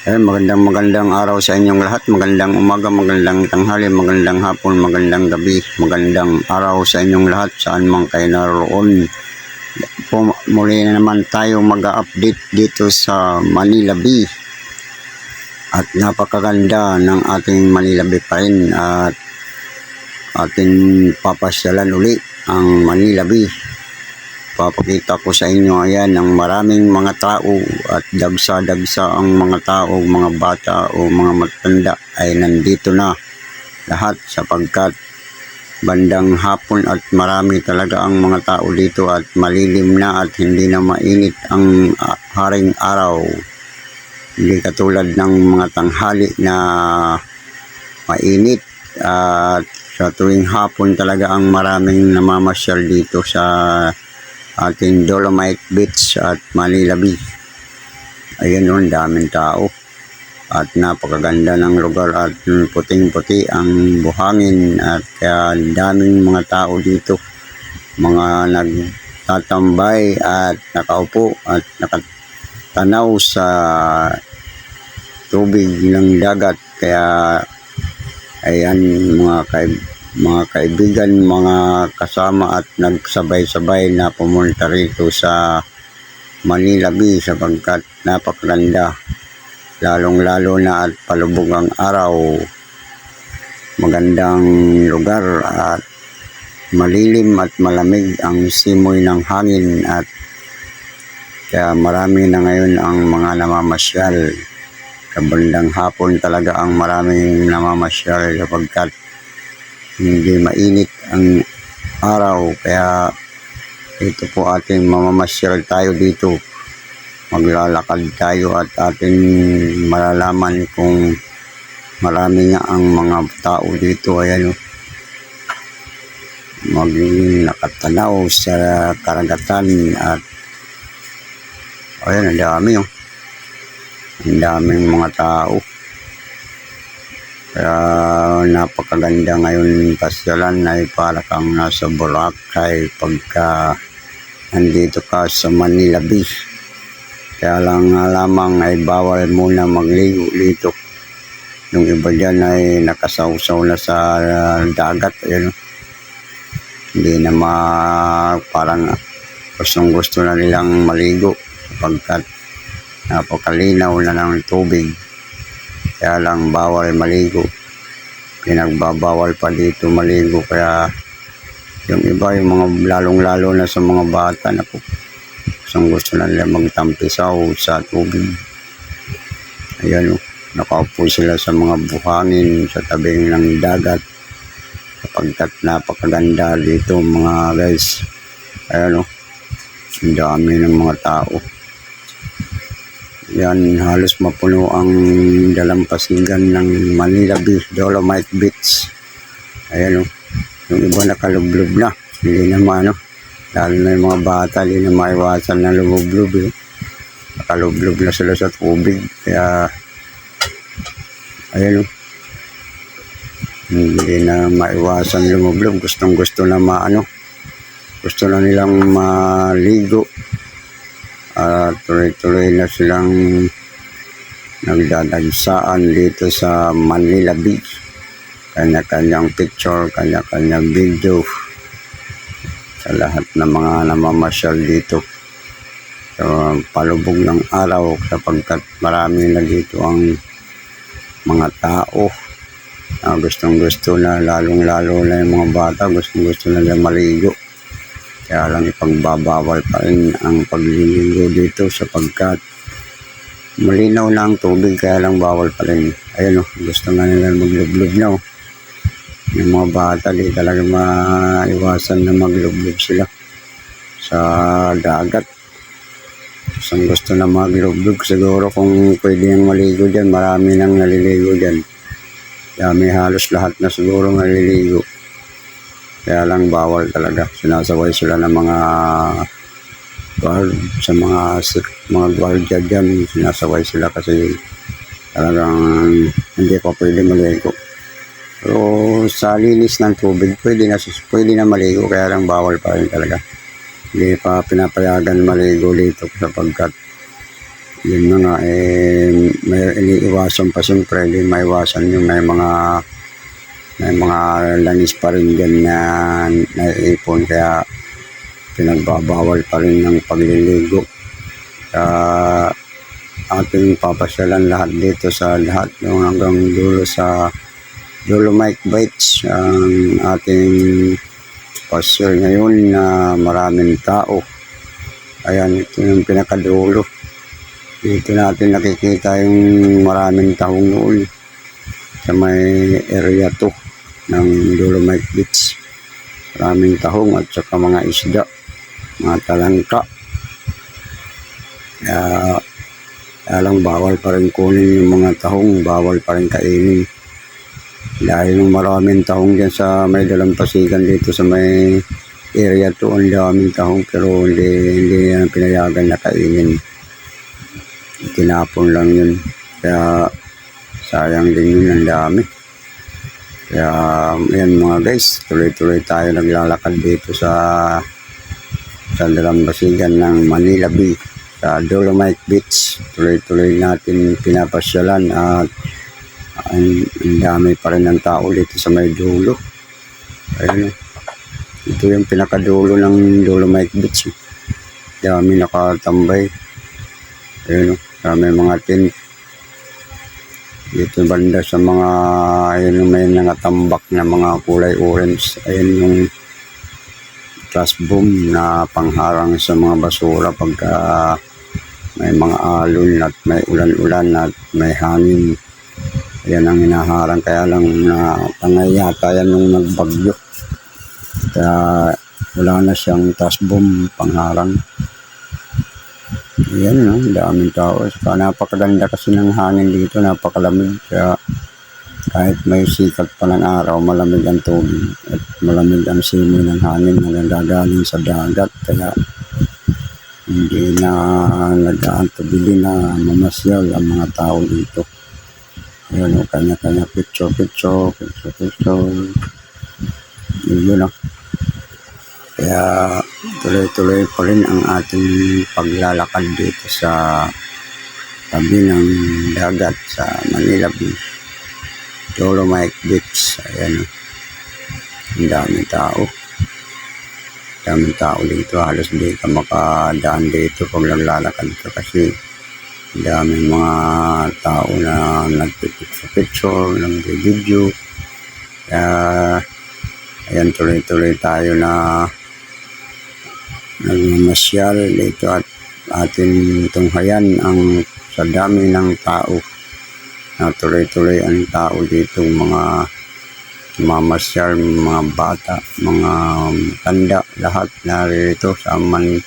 Eh, magandang magandang araw sa inyong lahat. Magandang umaga, magandang tanghali, magandang hapon, magandang gabi, magandang araw sa inyong lahat saan man kayo naroon. Po, muli na naman tayo mag-update dito sa Manila Bay. At napakaganda ng ating Manila Bay pa rin at ating papasyalan uli ang Manila Bay papakita ko sa inyo ayan ang maraming mga tao at dagsa-dagsa ang mga tao, mga bata o mga matanda ay nandito na lahat sapagkat bandang hapon at marami talaga ang mga tao dito at malilim na at hindi na mainit ang ah, haring araw. Hindi katulad ng mga tanghali na mainit at sa tuwing hapon talaga ang maraming namamasyal dito sa ating Dolomite Beach at Manila Bay. Ayun nun, daming tao. At napakaganda ng lugar at puting-puti ang buhangin at kaya daming mga tao dito. Mga nagtatambay at nakaupo at nakatanaw sa tubig ng dagat. Kaya ayan mga kaibigan mga kaibigan, mga kasama at nagsabay-sabay na pumunta rito sa Manila Bay sapagkat napakaganda. Lalong-lalo na at palubog ang araw. Magandang lugar at malilim at malamig ang simoy ng hangin at kaya marami na ngayon ang mga namamasyal. Kabandang hapon talaga ang maraming namamasyal sapagkat hindi mainit ang araw kaya ito po ating mamamasyal tayo dito. Maglalakad tayo at ating malalaman kung marami nga ang mga tao dito. Ayan o maging nakatanaw sa karagatan at ayan ang dami o ang daming mga tao kaya napakaganda ngayon pasyalan ay para kang nasa Boracay pagka nandito ka sa Manila Beach. Kaya lang lamang ay bawal muna magligo dito. Yung iba dyan ay nakasawsaw na sa dagat. Ayun. Hindi na ma parang gustong gusto na nilang maligo pagkat napakalinaw na ng tubig. Kaya lang bawal maligo. Pinagbabawal pa dito maligo kaya yung iba yung mga lalong-lalo na sa mga bata na po isang gusto na nila magtampisaw sa tubig. Ayan o, nakaupo sila sa mga buhangin sa tabing ng dagat sapagkat napakaganda dito mga guys. Ayan o, ang dami ng mga tao. Yan, halos mapuno ang dalampasigan ng Manila Beach, Dolomite Beach. Ayan o, yung iba nakalublob na. Hindi naman, ano, lalo na yung mga bata, hindi na maiwasan na lumublob. Eh. Nakalublob na sila sa tubig. Kaya, ayan o, hindi na maiwasan lumublob. Gustong gusto na maano, gusto na nilang maligo at tuloy-tuloy na silang nagdadagsaan dito sa Manila Beach. Kanya-kanyang picture, kanya-kanyang video sa lahat ng mga namamasyal dito. So, palubog ng araw sapagkat marami na dito ang mga tao na gustong gusto na lalong-lalo na yung mga bata gustong gusto na lang maligo. Kaya lang ipagbabawal pa rin ang pagliligo dito sapagkat malinaw na ang tubig kaya lang bawal pa rin. Ayun o, gusto nga nila maglublob na o. Yung mga bata di talaga maiwasan na maglublob sila sa dagat. Isang gusto na maglublob siguro kung pwede yung maligo dyan. Marami nang naliligo dyan. May halos lahat na siguro naliligo. Kaya lang bawal talaga. Sinasaway sila ng mga guard sa mga mga gwardiya dyan. Sinasaway sila kasi talagang hindi pa pwede maligo. Pero sa linis ng tubig, pwede na, pwede na maligo. Kaya lang bawal pa rin talaga. Hindi pa pinapayagan maligo dito sapagkat yun na nga eh may iniiwasan pa siyempre hindi maiwasan yung may mga may mga langis pa rin dyan na naiipon kaya pinagbabawal pa rin ng pagliligo. Kaya ating papasyalan lahat dito sa lahat yung hanggang dulo sa Dolomite Bites ang ating pasyal ngayon na maraming tao. Ayan ito yung pinakadulo. Dito natin nakikita yung maraming tahong noon sa may area 2 ng Dolomite Beach. Maraming tahong at saka mga isda, mga talangka. Kaya, kaya lang bawal pa rin kunin yung mga tahong, bawal pa rin kainin. Dahil maraming tahong dyan sa may dalampasigan dito sa may area 2, ang daming tahong pero hindi, hindi yan pinayagan na kainin tinapon lang yun. Kaya sayang din yun ang dami. Kaya yan mga guys, tuloy-tuloy tayo naglalakad dito sa sa Dalambasigan ng Manila Bay sa Dolomite Beach. Tuloy-tuloy natin pinapasyalan at ang, ang dami pa rin ng tao dito sa may dulo. Ayun. Ito yung pinakadulo ng Dolomite Beach. Dami nakatambay. Ayun, may mga tent. Dito banda sa mga, ayun may nangatambak na mga kulay orange. Ayun yung trash boom na pangharang sa mga basura pagka may mga alon at may ulan-ulan at may hangin. Yan ang hinaharang kaya lang na tangay yata yan nung nagbagyo. Kaya wala na siyang trash boom pangharang. Yan no, daming tao. Saka napakaganda kasi ng hangin dito, napakalamig. Kaya kahit may sikat pa ng araw, malamig ang tubig at malamig ang simoy ng hangin na nagagaling sa dagat. Kaya hindi na nag-aantubili na mamasyal ang mga tao dito. Ayun o, kanya-kanya picture, picture, picture, picture. Yun o. Kaya tuloy-tuloy pa rin ang ating paglalakad dito sa tabi ng dagat sa Manila Beach. Dolomite Beach. Ayan. Ang daming tao. Daming tao dito. Halos di ka makadaan dito pag naglalakad ka kasi daming mga tao na nagpipicture, nag-video. Kaya ayan tuloy-tuloy tayo na nagmamasyal dito at atin tunghayan ang sa dami ng tao. Na tuloy-tuloy ang tao dito mga mamasyal, mga bata, mga tanda, lahat narito sa man